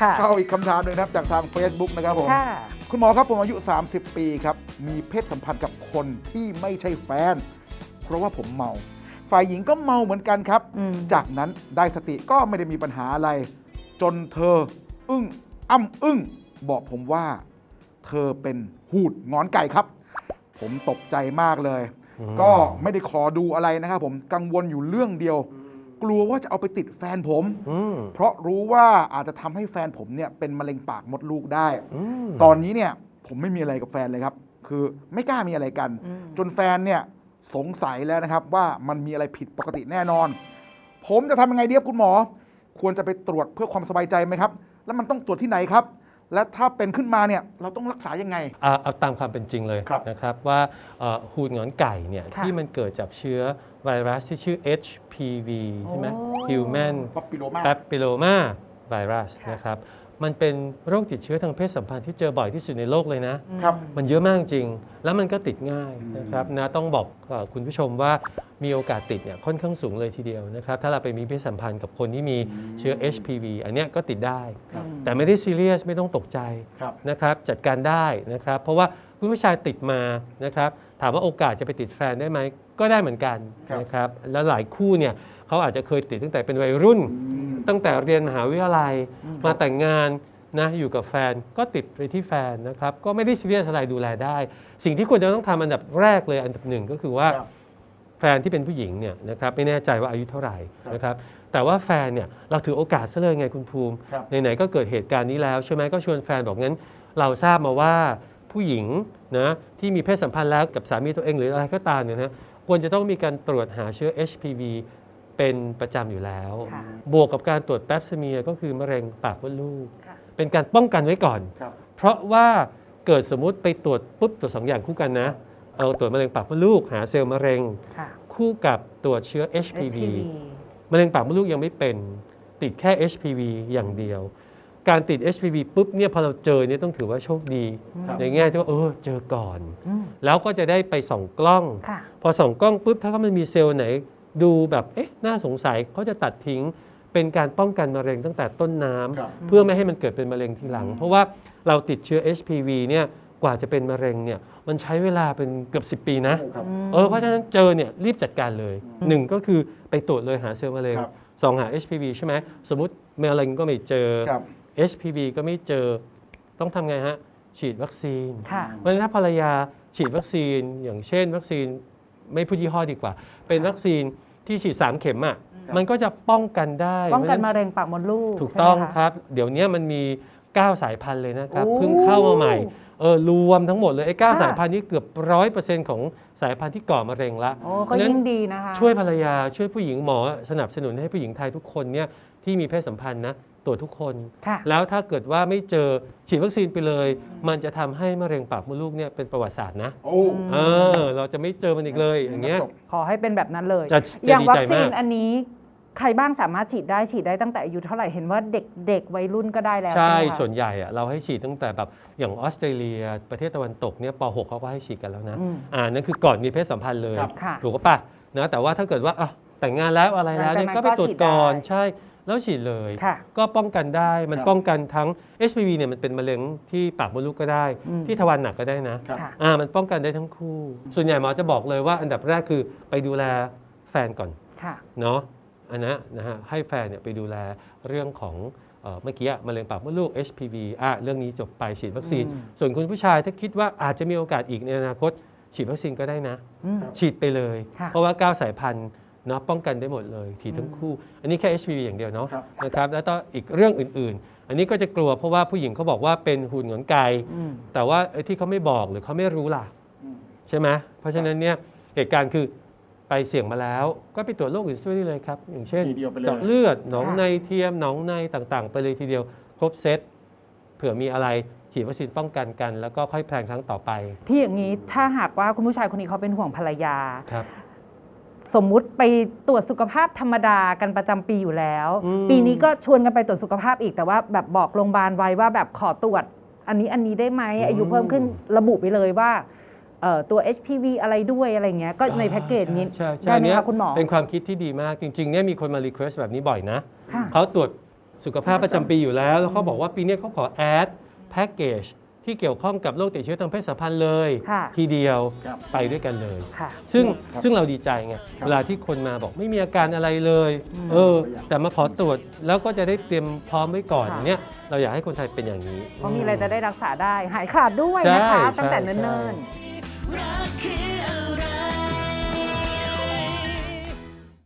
ค่ะเข้าอีกคำถามหนึ่งนะครับจากทาง Facebook นะครับผมค่ะคุณหมอครับผมอายุ 30 ปีครับ มีเพศสัมพันธ์กับคนที่ไม่ใช่แฟน เพราะว่าผมเมา ฝ่ายหญิงก็เมาเหมือนกันครับ อืม จากนั้นได้สติก็ไม่ได้มีปัญหาอะไร จนเธอ อึ้งอ้ำอึ้ง บอกผมว่า เธอเป็นหูดงอนไก่ครับ ผมตกใจมากเลย อืม ก็ไม่ได้ขอดูอะไรนะครับผมกังวลอยู่เรื่องเดียว กลัวว่าจะเอาไปติดแฟนผม อืม เพราะรู้ว่าอาจจะทำให้แฟนผมเนี่ยเป็นมะเร็งปากมดลูกได้ อืม ตอนนี้เนี่ยผมไม่มีอะไรกับแฟนเลยครับ คือไม่กล้ามีอะไรกัน อืม จนแฟนเนี่ยสงสัยแล้วนะครับว่ามันมีอะไรผิดปกติแน่นอน ผมจะทำยังไงดีครับคุณหมอ ควรจะไปตรวจเพื่อความสบายใจไหมครับ แล้วมันต้องตรวจที่ไหนครับ และถ้าเป็นขึ้นมาเนี่ยเราต้องรักษายังไงเอาเอาตามความเป็นจริงเลยครับนะครับว่าเอ่อหูดหงอนไก่เนี่ยค่ะที่มันเกิดจากเชื้อไวรัสที่ชื่อ HPV ใช่ไหม โอ้ Human ป๊อปปิโลมา Papilloma Virus ค่ะ นะครับ มันเป็นโรคติดเชื้อทางเพศสัมพันธ์ที่เจอบ่อยที่สุดในโลกเลยนะ ครับ มันเยอะมากจริง แล้วมันก็ติดง่ายอืมนะครับนะต้องบอกเอ่อคุณผู้ชมว่ามีโอกาสติดเนี่ยค่อนข้างสูงเลยทีเดียวนะครับ ถ้าเราไปมีเพศสัมพันธ์กับคนที่มีเชื้อ HPV อันเนี้ยก็ติดได้ ครับ แต่ไม่ได้ซีเรียสไม่ต้องตกใจครับ นะครับจัดการได้นะครับ เพราะว่าคุณผู้ชายติดมานะครับ ถามว่าโอกาสจะไปติดแฟนได้ไหมก็ได้เหมือนกันครับ นะครับ แล้วหลายคู่เนี่ยเขาอาจจะเคยติดตั้งแต่เป็นวัยรุ่น อืม ตั้งแต่เรียนมหาวิทยาลัยอืมมาแต่งงานนะอยู่กับแฟนก็ติดไปที่แฟนนะครับ ก็ไม่ได้ซีเรียสอะไรดูแลได้ สิ่งที่ควรจะต้องทำอันดับแรกเลยอันดับหนึ่งก็คือว่าครับแฟนที่เป็นผู้หญิงเนี่ยนะครับไม่แน่ใจว่าอายุเท่าไหร่ครับนะครับแต่ว่าแฟนเนี่ยเราถือโอกาสซะเลยไงคุณภูมิครับไหนๆก็เกิดเหตุการณ์นี้แล้วใช่ไหมก็ชวนแฟนบอกงั้น เราทราบมาว่าผู้หญิงนะที่มีเพศสัมพันธ์แล้วกับสามีตัวเองหรืออะไรก็ตามเนี่ยนะควรจะต้องมีการตรวจหาเชื้อ HPV เป็นประจำอยู่แล้ว ค่ะ บวกกับการตรวจแปปสเมียร์ก็คือมะเร็งปากมดลูก ค่ะ เป็นการป้องกันไว้ก่อน ครับ เพราะว่าเกิดสมมุติไปตรวจปุ๊บตรวจสองอย่างคู่กันนะ เอาตรวจมะเร็งปากมดลูก หาเซลล์มะเร็ง ค่ะ คู่กับตรวจเชื้อ HPV HPV มะเร็งปากมดลูกยังไม่เป็น ติดแค่ HPV อย่างเดียว การติด HPV ปุ๊บเนี่ยพอเราเจอเนี่ยต้องถือว่าโชคดีครับ ในแง่ที่ว่าเออเจอก่อน อืมแล้วก็จะได้ไปส่องกล้อง ค่ะ พอส่องกล้องปุ๊บถ้าเขามันมีเซลล์ไหน ดูแบบเอ๊ะน่าสงสัยเขาจะตัดทิ้งเป็นการป้องกันมะเร็งตั้งแต่ต้นน้ำครับเพื่อไม่ให้มันเกิดเป็นมะเร็งทีหลัง เพราะว่าเราติดเชื้อ HPV เนี่ยกว่าจะเป็นมะเร็งเนี่ยมันใช้เวลาเป็นเกือบ10 ปีนะครับเออเพราะฉะนั้นเจอเนี่ยรีบจัดการเลยหนึ่งก็คือไปตรวจเลยหาเซลล์มะเร็งครับสองหา HPV ใช่ไหมสมมติมะเร็งก็ไม่เจอครับ HPV ก็ไม่เจอต้องทำไงฮะฉีดวัคซีนค่ะเพราะฉะนั้นถ้าภรรยาฉีดวัคซีน อย่างเช่น วัคซีน ไม่พูดยี่ห้อดีกว่า เป็นวัคซีนที่ฉีด 3 เข็มอะครับมันก็จะป้องกันได้ป้องกันพมะราะฉะเร็งปากมดลูกถูกต้องใช่ไหมะครับ เดี๋ยวนี้มันมี 9 สายพันธุ์เลยนะครับโอ้เพิ่งเข้ามาใหม่เออรวมทั้งหมดเลยไอ้ค่ะ9สายพันธุ์นี้เกือบร้อยเปอร์เซ็นต์ของสายพันธุ์ที่ก่อมะเร็งละโอ้เพก็ราะฉะนั้นยิ่งดีนะคะช่วยภรรยาช่วยผู้หญิงหมอสนับสนุนให้ผู้หญิงไทยทุกคนเนี่ยที่มีเพศสัมพันธ์นะ ตรวจทุกคน ค่ะ แล้วถ้าเกิดว่าไม่เจอฉีดวัคซีนไปเลย มันจะทำให้มะเร็งปากมดลูกเนี่ยเป็นประวัติศาสตร์นะโอ้เออเราจะไม่เจอมันอีกเลยอย่างเงี้ย จบ ขอให้เป็นแบบนั้นเลย จะอจะย่างดีวัคใจซีมานก อันนี้ ใครบ้างสามารถฉีดได้ฉีดได้ตั้งแต่อายุเท่าไหร่เห็นว่าเด็กเด็กวัยรุ่นก็ได้แล้วใช่ ไหมคะ ส่วนใหญ่อะเราให้ฉีดตั้งแต่แบบอย่างออสเตรเลีย ประเทศตะวันตกเนี่ยป .6 เขาก็ให้ฉีดกันแล้วนะ อืมอ่านั่นคือก่อนมีเพศสัมพันธ์เลย ครับ ค่ะถูกปะนะแต่ว่าถ้าเกิดว่าอะแต่งงานแล้วอะไรแล้วเนี่ยหลังจากนั้นก็ไปตรวจก่อนก็ฉีดได้ ใช่ แล้วฉีดเลย ค่ะก็ป้องกันได้มันครับป้องกันทั้ง HPV เนี่ยมันเป็นมะเร็งที่ปากมดลูกก็ได้ อืม ที่ทวารหนักก็ได้นะครับค่ะ อ่ามันป้องกันได้ทั้งคู่ ส่วนใหญ่หมอจะบอกเลยว่าอันดับแรกคือไปดูแลแฟนก่อน ค่ะ เนาะอันนะนะฮะให้แฟนเนี่ยไปดูแลเรื่องของเอ่อเมื่อกี้อะมะเร็งปากมดลูก HPV อะเรื่องนี้จบไปฉีดวัคซีน อืม ส่วนคุณผู้ชายถ้าคิดว่าอาจจะมีโอกาสอีกในอนาคต ฉีดวัคซีนก็ได้นะ อืม ฉีดไปเลย ค่ะ เพราะว่า 9 สายพันธุ์ เนาะป้องกันได้หมดเลยถีทั้งคู่ อันนี้แค่ HPV อย่างเดียวเนาะครับนะครับแล้วก็อีกเรื่องอื่น ๆ อันนี้ก็จะกลัวเพราะว่าผู้หญิงเขาบอกว่าเป็นหุ่นหงอนไก่อืมแต่ว่าไอ้ที่เขาไม่บอกหรือเขาไม่รู้ล่ะอืมใช่ไหมเพราะฉะนั้นเนี่ยเหตุการณ์คือไปเสี่ยงมาแล้ว ก็ไปตรวจโรคอื่นช่วยได้เลยครับ อย่างเช่นทีเดียวไปเลยเจาะเลือดหนองค่ะในเทียมหนองในต่างๆ ไปเลยทีเดียวครบเซตเผื่อมีอะไรฉีดวัคซีนป้องกันกัน แล้วก็ค่อยแพลนครั้งต่อไป ที่อย่างนี้ถ้าหากว่าคุณผู้ชายคนนี้เขาเป็นห่วงภรรยาครับ สมมุติไปตรวจสุขภาพธรรมดากันประจำปีอยู่แล้ว อืม ปีนี้ก็ชวนกันไปตรวจสุขภาพอีกแต่ว่า แบบบอกโรงพยาบาลไว้ว่าแบบขอตรวจ อันนี้อันนี้ได้ไหมอายุเพิ่มขึ้นระบุไปเลยว่าเอ่อตัว HPV อะไรด้วยอะไรเงี้ยก็ในแพ็กเกจนี้ใช่ใช่ได้ไหมเนี้ยคะคุณหมอ เป็นความคิดที่ดีมากจริงๆเนี่ยมีคนมารีเควสแบบนี้บ่อยนะค่ะ เขาตรวจสุขภาพประจำปีอยู่แล้ว แล้วเขาบอกว่าปีนี้เขาขอแอดแพ็กเกจ ที่เกี่ยวข้องกับโรคติดเชื้อทางเพศสัมพันธ์เลย ค่ะทีเดียวครับไปด้วยกันเลย ค่ะ ซึ่งครับซึ่งเราดีใจไงครับเวลาที่คนมาบอกไม่มีอาการอะไรเลย อืม เออ แต่มาขอตรวจแล้วก็จะได้เตรียมพร้อมไว้ก่อนค่ะ อย่างเนี้ยเราอยากให้คนไทยเป็นอย่างนี้ เพราะมีอะไรจะได้รักษาได้ หายขาดด้วยใช่นะคะ ใช่ตั้งแต่ใช่ เนิ่นๆ